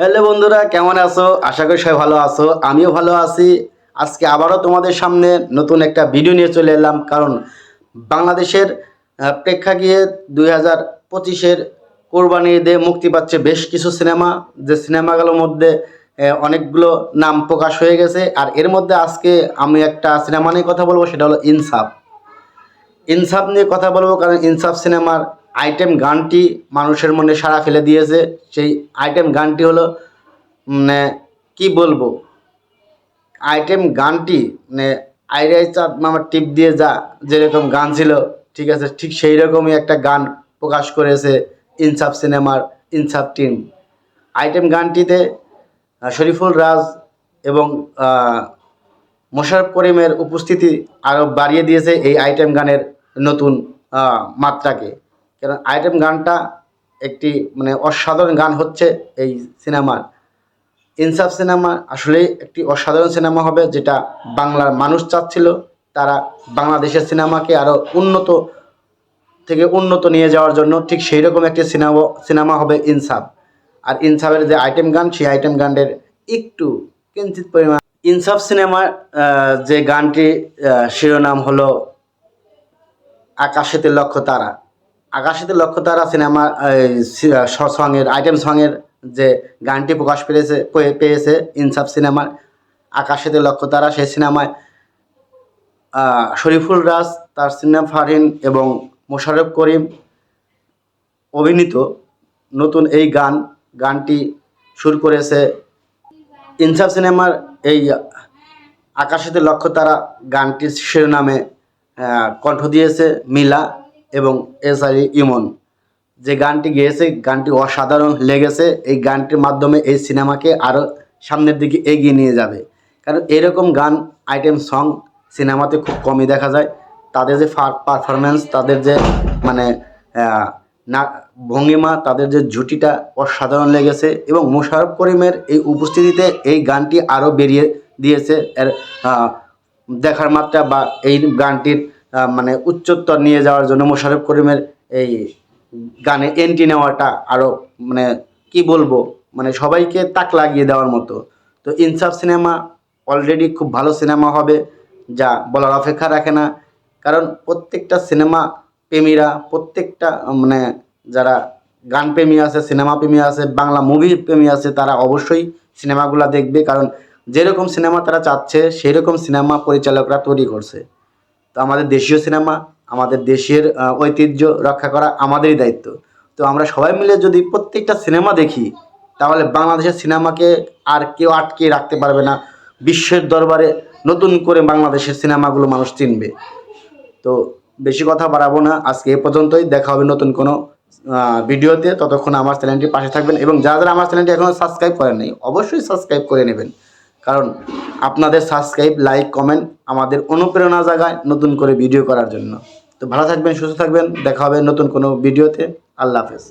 Hello বন্ধুরা, কেমন আছো? আশা করি সবাই ভালো আছো। আমিও ভালো আছি। আজকে আবারও তোমাদের সামনে নতুন একটা ভিডিও নিয়ে চলে এলাম, কারণ বাংলাদেশের প্রেক্ষাগৃহে দুই হাজার পঁচিশের কোরবানি ঈদে মুক্তি পাচ্ছে বেশ কিছু সিনেমা। যে সিনেমাগুলোর মধ্যে অনেকগুলো নাম প্রকাশ হয়ে গেছে। আর এর মধ্যে আজকে আমি একটা সিনেমা নিয়ে কথা বলব, সেটা হলো ইনসাফ। ইনসাফ নিয়ে কথা বলব, কারণ ইনসাফ সিনেমার আইটেম গানটি মানুষের মনে সাড়া ফেলে দিয়েছে। সেই আইটেম গানটি হলো মানে কি বলব? আইটেম গানটি মানে আইরাই চাঁদ মামার টিপ দিয়ে যা, যেরকম গান ছিল, ঠিক আছে, ঠিক সেই রকমই একটা গান প্রকাশ করেছে ইনসাফ সিনেমার ইনসাফ টিম। আইটেম গানটিতে শরীফুল রাজ এবং মোশারফ করিমের উপস্থিতি আরও বাড়িয়ে দিয়েছে এই আইটেম গানের নতুন মাত্রাকে। কারণ আইটেম গানটা একটি মানে অসাধারণ গান হচ্ছে এই সিনেমার ইনসাফ সিনেমা আসলেই একটি অসাধারণ সিনেমা হবে যেটা বাংলার মানুষ চাচ্ছিল। তারা বাংলাদেশের সিনেমাকে আরও উন্নত থেকে উন্নত নিয়ে যাওয়ার জন্য ঠিক সেই রকম একটি সিনেমা সিনেমা হবে ইনসাফ। আর ইনসাফের যে আইটেম গান, সেই আইটেম গানের একটু কিঞ্চিত পরিমাণ ইনসাফ সিনেমার যে গানটি শিরোনাম হলো আকাশেতে লক্ষ্য তারা। আকাশেতে লক্ষ্য তারা সিনেমা সঙের, আইটেম সঙের যে গানটি প্রকাশ পেয়েছে পেয়ে- পেয়েছে ইনসাফ সিনেমার, আকাশেতে লক্ষ্য তারা সেই সিনেমায় শরীফুল রাজ, তার সিনেমা ফারহিন এবং মোশাররফ করিম অভিনীত নতুন এই গান, গানটি সুর করেছে ইনসাফ সিনেমার এই আকাশেতে লক্ষ্য তারা গানটির শিরোনামে কণ্ঠ দিয়েছে মিলা। এবং এস আই ইমন। যে গানটি গেয়েছে, গানটি অসাধারণ লেগেছে, এই গানটির মাধ্যমে এই সিনেমাকে আরও সামনের দিকে এগিয়ে নিয়ে যাবে। কারণ এরকম গান, আইটেম, সং সিনেমাতে খুব কমই দেখা যায়। তাদের যে পারফরমেন্স তাদের যে মানে না, ভঙ্গিমা, তাদের যে জুটিটা অসাধারণ লেগেছে এবং মোশাররফ করিমের এই উপস্থিতিতে এই গানটি আরও বেরিয়ে দিয়েছে। এর দেখার মাত্রা বা এই গানটির মানে উচ্চতর নিয়ে যাওয়ার জন্য মোশারফ করিমের এই গানে এন্ট্রি নেওয়াটা আরও মানে কি বলব মানে সবাইকে তাক লাগিয়ে দেওয়ার মতো। তো ইনসাফ সিনেমা অলরেডি খুব ভালো সিনেমা হবে, যা বলার অপেক্ষা রাখে না। কারণ প্রত্যেকটা সিনেমা প্রেমীরা, প্রত্যেকটা মানে যারা গান প্রেমী আছে, সিনেমা প্রেমী আছে, বাংলা মুভি প্রেমী আছে, তারা অবশ্যই সিনেমাগুলো দেখবে। কারণ যেরকম সিনেমা তারা চাচ্ছে সেই রকম সিনেমা পরিচালকরা তৈরি করছে। তো আমাদের দেশীয় সিনেমা, আমাদের দেশের ঐতিহ্য রক্ষা করা আমাদেরই দায়িত্ব। তো আমরা সবাই মিলে যদি প্রত্যেকটা সিনেমা দেখি, তাহলে বাংলাদেশের সিনেমাকে আর কেউ আটকে রাখতে পারবে না। বিশ্বের দরবারে নতুন করে বাংলাদেশের সিনেমাগুলো মানুষ চিনবে। তো বেশি কথা বাড়াবো না। আজকে এ পর্যন্তই। দেখা হবে নতুন কোনো ভিডিওতে। ততক্ষণ আমার চ্যানেলটি পাশে থাকবেন এবং যারা যারা আমার চ্যানেলটি এখনও সাবস্ক্রাইব করেন নাই অবশ্যই সাবস্ক্রাইব করে নেবেন। কারণ আপনাদের সাবস্ক্রাইব লাইক কমেন্ট আমাদের অনুপ্রেরণা জাগায় নতুন করে ভিডিও করার জন্য। তো ভালো থাকবেন, সুস্থ থাকবেন, দেখা হবে নতুন কোনো ভিডিওতে আল্লাহ হাফেজ।